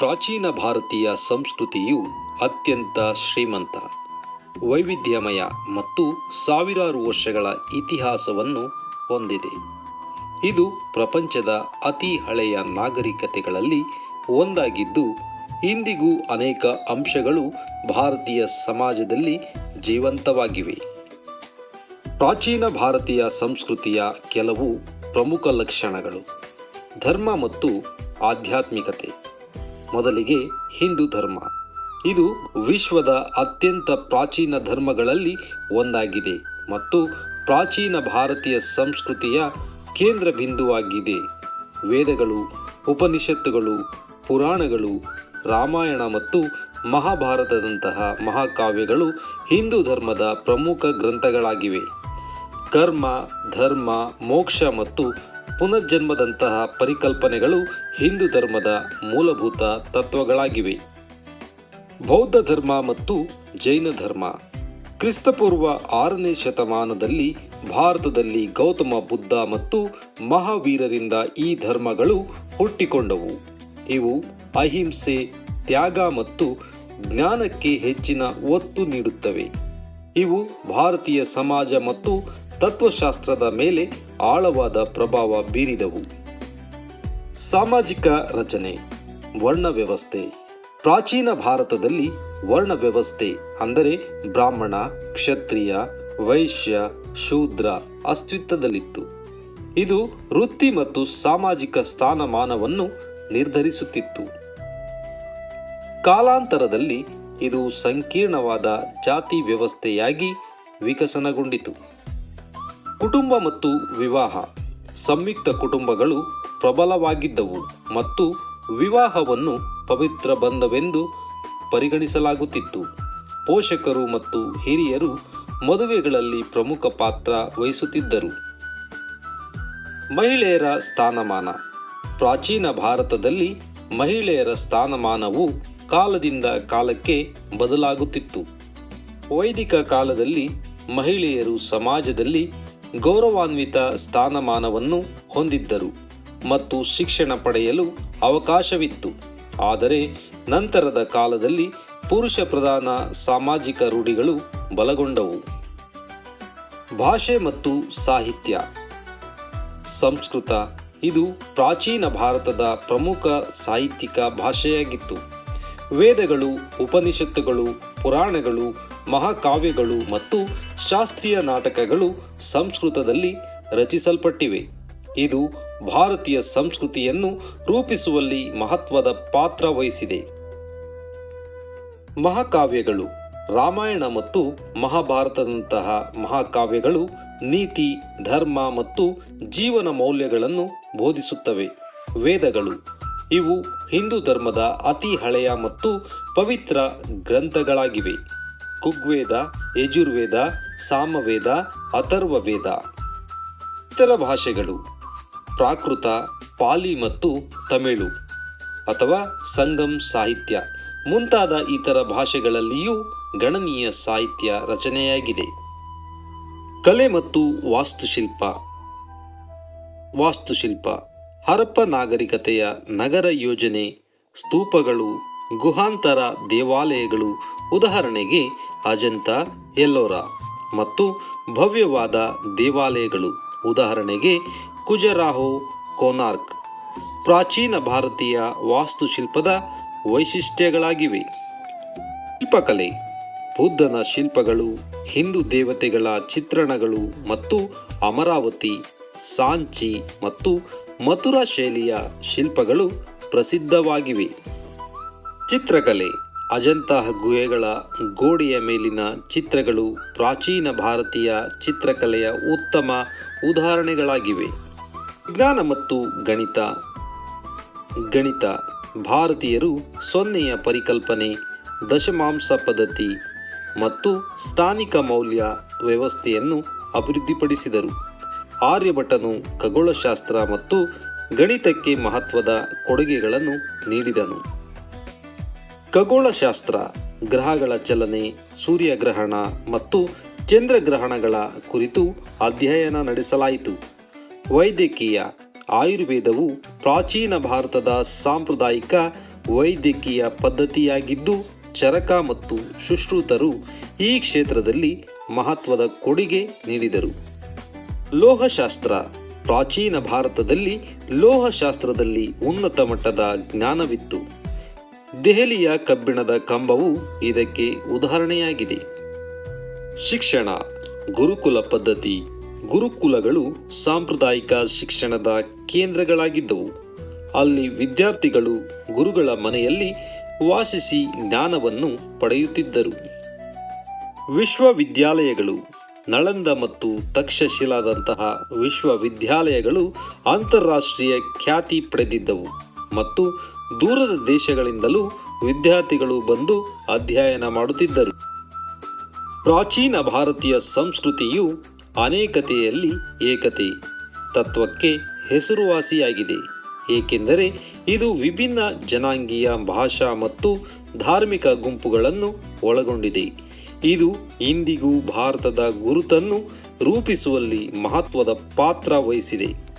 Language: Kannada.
ಪ್ರಾಚೀನ ಭಾರತೀಯ ಸಂಸ್ಕೃತಿಯು ಅತ್ಯಂತ ಶ್ರೀಮಂತ, ವೈವಿಧ್ಯಮಯ ಮತ್ತು ಸಾವಿರಾರು ವರ್ಷಗಳ ಇತಿಹಾಸವನ್ನು ಹೊಂದಿದೆ. ಇದು ಪ್ರಪಂಚದ ಅತಿ ಹಳೆಯ ನಾಗರಿಕತೆಗಳಲ್ಲಿ ಒಂದಾಗಿದ್ದು, ಇಂದಿಗೂ ಅನೇಕ ಅಂಶಗಳು ಭಾರತೀಯ ಸಮಾಜದಲ್ಲಿ ಜೀವಂತವಾಗಿವೆ. ಪ್ರಾಚೀನ ಭಾರತೀಯ ಸಂಸ್ಕೃತಿಯ ಕೆಲವು ಪ್ರಮುಖ ಲಕ್ಷಣಗಳು ಧರ್ಮ ಮತ್ತು ಆಧ್ಯಾತ್ಮಿಕತೆ. ಮೊದಲಿಗೆ ಹಿಂದೂ ಧರ್ಮ. ಇದು ವಿಶ್ವದ ಅತ್ಯಂತ ಪ್ರಾಚೀನ ಧರ್ಮಗಳಲ್ಲಿ ಒಂದಾಗಿದೆ ಮತ್ತು ಪ್ರಾಚೀನ ಭಾರತೀಯ ಸಂಸ್ಕೃತಿಯ ಕೇಂದ್ರ ಬಿಂದುವಾಗಿದೆ. ವೇದಗಳು, ಉಪನಿಷತ್ತುಗಳು, ಪುರಾಣಗಳು, ರಾಮಾಯಣ ಮತ್ತು ಮಹಾಭಾರತದಂತಹ ಮಹಾಕಾವ್ಯಗಳು ಹಿಂದೂ ಧರ್ಮದ ಪ್ರಮುಖ ಗ್ರಂಥಗಳಾಗಿವೆ. ಕರ್ಮ, ಧರ್ಮ, ಮೋಕ್ಷ ಮತ್ತು ಪುನರ್ಜನ್ಮದಂತಹ ಪರಿಕಲ್ಪನೆಗಳು ಹಿಂದೂ ಧರ್ಮದ ಮೂಲಭೂತ ತತ್ವಗಳಾಗಿವೆ. ಬೌದ್ಧ ಧರ್ಮ ಮತ್ತು ಜೈನ ಧರ್ಮ. ಕ್ರಿಸ್ತಪೂರ್ವ ಆರನೇ ಶತಮಾನದಲ್ಲಿ ಭಾರತದಲ್ಲಿ ಗೌತಮ ಬುದ್ಧ ಮತ್ತು ಮಹಾವೀರರಿಂದ ಈ ಧರ್ಮಗಳು ಹುಟ್ಟಿಕೊಂಡವು. ಇವು ಅಹಿಂಸೆ, ತ್ಯಾಗ ಮತ್ತು ಜ್ಞಾನಕ್ಕೆ ಹೆಚ್ಚಿನ ಒತ್ತು ನೀಡುತ್ತವೆ. ಇವು ಭಾರತೀಯ ಸಮಾಜ ಮತ್ತು ತತ್ವಶಾಸ್ತ್ರದ ಮೇಲೆ ಆಳವಾದ ಪ್ರಭಾವ ಬೀರಿದವು. ಸಾಮಾಜಿಕ ರಚನೆ, ವರ್ಣ ವ್ಯವಸ್ಥೆ. ಪ್ರಾಚೀನ ಭಾರತದಲ್ಲಿ ವರ್ಣ ವ್ಯವಸ್ಥೆ ಅಂದರೆ ಬ್ರಾಹ್ಮಣ, ಕ್ಷತ್ರಿಯ, ವೈಶ್ಯ, ಶೂದ್ರ ಅಸ್ತಿತ್ವದಲ್ಲಿತ್ತು. ಇದು ವೃತ್ತಿ ಮತ್ತು ಸಾಮಾಜಿಕ ಸ್ಥಾನಮಾನವನ್ನು ನಿರ್ಧರಿಸುತ್ತಿತ್ತು. ಕಾಲಾಂತರದಲ್ಲಿ ಇದು ಸಂಕೀರ್ಣವಾದ ಜಾತಿ ವ್ಯವಸ್ಥೆಯಾಗಿ ವಿಕಸನಗೊಂಡಿತು. ಕುಟುಂಬ ಮತ್ತು ವಿವಾಹ. ಸಂಯುಕ್ತ ಕುಟುಂಬಗಳು ಪ್ರಬಲವಾಗಿದ್ದವು ಮತ್ತು ವಿವಾಹವನ್ನು ಪವಿತ್ರ ಬಂಧವೆಂದು ಪರಿಗಣಿಸಲಾಗುತ್ತಿತ್ತು. ಪೋಷಕರು ಮತ್ತು ಹಿರಿಯರು ಮದುವೆಗಳಲ್ಲಿ ಪ್ರಮುಖ ಪಾತ್ರ ವಹಿಸುತ್ತಿದ್ದರು. ಮಹಿಳೆಯರ ಸ್ಥಾನಮಾನ. ಪ್ರಾಚೀನ ಭಾರತದಲ್ಲಿ ಮಹಿಳೆಯರ ಸ್ಥಾನಮಾನವು ಕಾಲದಿಂದ ಕಾಲಕ್ಕೆ ಬದಲಾಗುತ್ತಿತ್ತು. ವೈದಿಕ ಕಾಲದಲ್ಲಿ ಮಹಿಳೆಯರು ಸಮಾಜದಲ್ಲಿ ಗೌರವಾನ್ವಿತ ಸ್ಥಾನಮಾನವನ್ನು ಹೊಂದಿದ್ದರು ಮತ್ತು ಶಿಕ್ಷಣ ಪಡೆಯಲು ಅವಕಾಶವಿತ್ತು. ಆದರೆ ನಂತರದ ಕಾಲದಲ್ಲಿ ಪುರುಷ ಪ್ರಧಾನ ಸಾಮಾಜಿಕ ರೂಢಿಗಳು ಬಲಗೊಂಡವು. ಭಾಷೆ ಮತ್ತು ಸಾಹಿತ್ಯ. ಸಂಸ್ಕೃತ ಇದು ಪ್ರಾಚೀನ ಭಾರತದ ಪ್ರಮುಖ ಸಾಹಿತ್ಯಿಕ ಭಾಷೆಯಾಗಿತ್ತು. ವೇದಗಳು, ಉಪನಿಷತ್ತುಗಳು, ಪುರಾಣಗಳು ಮಹಾಕಾವ್ಯಗಳು ಮತ್ತು ಶಾಸ್ತ್ರೀಯ ನಾಟಕಗಳು ಸಂಸ್ಕೃತದಲ್ಲಿ ರಚಿಸಲ್ಪಟ್ಟಿವೆ. ಇದು ಭಾರತೀಯ ಸಂಸ್ಕೃತಿಯನ್ನು ರೂಪಿಸುವಲ್ಲಿ ಮಹತ್ವದ ಪಾತ್ರ ವಹಿಸಿದೆ. ಮಹಾಕಾವ್ಯಗಳು, ರಾಮಾಯಣ ಮತ್ತು ಮಹಾಭಾರತದಂತಹ ಮಹಾಕಾವ್ಯಗಳು ನೀತಿ, ಧರ್ಮ ಮತ್ತು ಜೀವನ ಮೌಲ್ಯಗಳನ್ನು ಬೋಧಿಸುತ್ತವೆ. ವೇದಗಳು, ಇವು ಹಿಂದೂ ಧರ್ಮದ ಅತಿ ಹಳೆಯ ಮತ್ತು ಪವಿತ್ರ ಗ್ರಂಥಗಳಾಗಿವೆ. ಕುಗ್ವೇದ ಯಜುರ್ವೇದ, ಸಾಮವೇದ, ಅಥರ್ವವೇದ. ಇತರ ಭಾಷೆಗಳು ಪ್ರಾಕೃತ, ಪಾಲಿ ಮತ್ತು ತಮಿಳು ಅಥವಾ ಸಂಗಮ್ ಸಾಹಿತ್ಯ ಮುಂತಾದ ಇತರ ಭಾಷೆಗಳಲ್ಲಿಯೂ ಗಣನೀಯ ಸಾಹಿತ್ಯ ರಚನೆಯಾಗಿದೆ. ಕಲೆ ಮತ್ತು ವಾಸ್ತುಶಿಲ್ಪ ವಾಸ್ತುಶಿಲ್ಪ ಹರಪ್ಪ ನಾಗರಿಕತೆಯ ನಗರ ಯೋಜನೆ, ಸ್ತೂಪಗಳು ಗುಹಾಂತರ ದೇವಾಲಯಗಳು. ಉದಾಹರಣೆಗೆ, ಅಜಂತ, ಎಲ್ಲೋರ ಮತ್ತು ಭವ್ಯವಾದ ದೇವಾಲಯಗಳು. ಉದಾಹರಣೆಗೆ, ಕುಜರಾಹೋ, ಕೋನಾರ್ಕ್. ಪ್ರಾಚೀನ ಭಾರತೀಯ ವಾಸ್ತುಶಿಲ್ಪದ ವೈಶಿಷ್ಟ್ಯಗಳಾಗಿವೆ. ಶಿಲ್ಪಕಲೆ. ಬುದ್ಧನ ಶಿಲ್ಪಗಳು, ಹಿಂದೂ ದೇವತೆಗಳ ಚಿತ್ರಣಗಳು ಮತ್ತು ಅಮರಾವತಿ, ಸಾಂಚಿ ಮತ್ತು ಮಥುರಾ ಶೈಲಿಯ ಶಿಲ್ಪಗಳು ಪ್ರಸಿದ್ಧವಾಗಿವೆ. ಚಿತ್ರಕಲೆ, ಅಜಂತ ಗುಹೆಗಳ ಗೋಡೆಯ ಮೇಲಿನ ಚಿತ್ರಗಳು ಪ್ರಾಚೀನ ಭಾರತೀಯ ಚಿತ್ರಕಲೆಯ ಉತ್ತಮ ಉದಾಹರಣೆಗಳಾಗಿವೆ. ವಿಜ್ಞಾನ ಮತ್ತು ಗಣಿತ. ಗಣಿತ ಭಾರತೀಯರು ಸೊನ್ನೆಯ ಪರಿಕಲ್ಪನೆ, ದಶಮಾಂಶ ಪದ್ಧತಿ ಮತ್ತು ಸ್ಥಾನಿಕ ಮೌಲ್ಯ ವ್ಯವಸ್ಥೆಯನ್ನು ಅಭಿವೃದ್ಧಿಪಡಿಸಿದರು. ಆರ್ಯಭಟನು ಖಗೋಳಶಾಸ್ತ್ರ ಮತ್ತು ಗಣಿತಕ್ಕೆ ಮಹತ್ವದ ಕೊಡುಗೆಗಳನ್ನು ನೀಡಿದನು. ಖಗೋಳಶಾಸ್ತ್ರ, ಗ್ರಹಗಳ ಚಲನೆ, ಸೂರ್ಯಗ್ರಹಣ ಮತ್ತು ಚಂದ್ರಗ್ರಹಣಗಳ ಕುರಿತು ಅಧ್ಯಯನ ನಡೆಸಲಾಯಿತು. ವೈದ್ಯಕೀಯ ಆಯುರ್ವೇದವು ಪ್ರಾಚೀನ ಭಾರತದ ಸಾಂಪ್ರದಾಯಿಕ ವೈದ್ಯಕೀಯ ಪದ್ಧತಿಯಾಗಿದ್ದು, ಚರಕ ಮತ್ತು ಸುಶ್ರುತರು ಈ ಕ್ಷೇತ್ರದಲ್ಲಿ ಮಹತ್ವದ ಕೊಡುಗೆ ನೀಡಿದರು. ಲೋಹಶಾಸ್ತ್ರ, ಪ್ರಾಚೀನ ಭಾರತದಲ್ಲಿ ಲೋಹಶಾಸ್ತ್ರದಲ್ಲಿ ಉನ್ನತ ಮಟ್ಟದ ಜ್ಞಾನವಿತ್ತು. ದೆಹಲಿಯ ಕಬ್ಬಿಣದ ಕಂಬವು ಇದಕ್ಕೆ ಉದಾಹರಣೆಯಾಗಿದೆ. ಶಿಕ್ಷಣ, ಗುರುಕುಲ ಪದ್ಧತಿ, ಗುರುಕುಲಗಳು ಸಾಂಪ್ರದಾಯಿಕ ಶಿಕ್ಷಣದ ಕೇಂದ್ರಗಳಾಗಿದ್ದವು. ಅಲ್ಲಿ ವಿದ್ಯಾರ್ಥಿಗಳು ಗುರುಗಳ ಮನೆಯಲ್ಲಿ ವಾಸಿಸಿ ಜ್ಞಾನವನ್ನು ಪಡೆಯುತ್ತಿದ್ದರು. ವಿಶ್ವವಿದ್ಯಾಲಯಗಳು, ನಳಂದ ಮತ್ತು ತಕ್ಷಶಿಲಾದಂತಹ ವಿಶ್ವವಿದ್ಯಾಲಯಗಳು ಅಂತಾರಾಷ್ಟ್ರೀಯ ಖ್ಯಾತಿ ಪಡೆದಿದ್ದವು ಮತ್ತು ದೂರದ ದೇಶಗಳಿಂದಲೂ ವಿದ್ಯಾರ್ಥಿಗಳು ಬಂದು ಅಧ್ಯಯನ ಮಾಡುತ್ತಿದ್ದರು. ಪ್ರಾಚೀನ ಭಾರತೀಯ ಸಂಸ್ಕೃತಿಯು ಅನೇಕತೆಯಲ್ಲಿ ಏಕತೆ, ತತ್ವಕ್ಕೆ ಹೆಸರುವಾಸಿಯಾಗಿದೆ. ಏಕೆಂದರೆ ಇದು ವಿಭಿನ್ನ ಜನಾಂಗೀಯ ಭಾಷಾ ಮತ್ತು ಧಾರ್ಮಿಕ ಗುಂಪುಗಳನ್ನು ಒಳಗೊಂಡಿದೆ. ಇದು ಇಂದಿಗೂ ಭಾರತದ ಗುರುತನ್ನು ರೂಪಿಸುವಲ್ಲಿ ಮಹತ್ವದ ಪಾತ್ರ ವಹಿಸಿದೆ.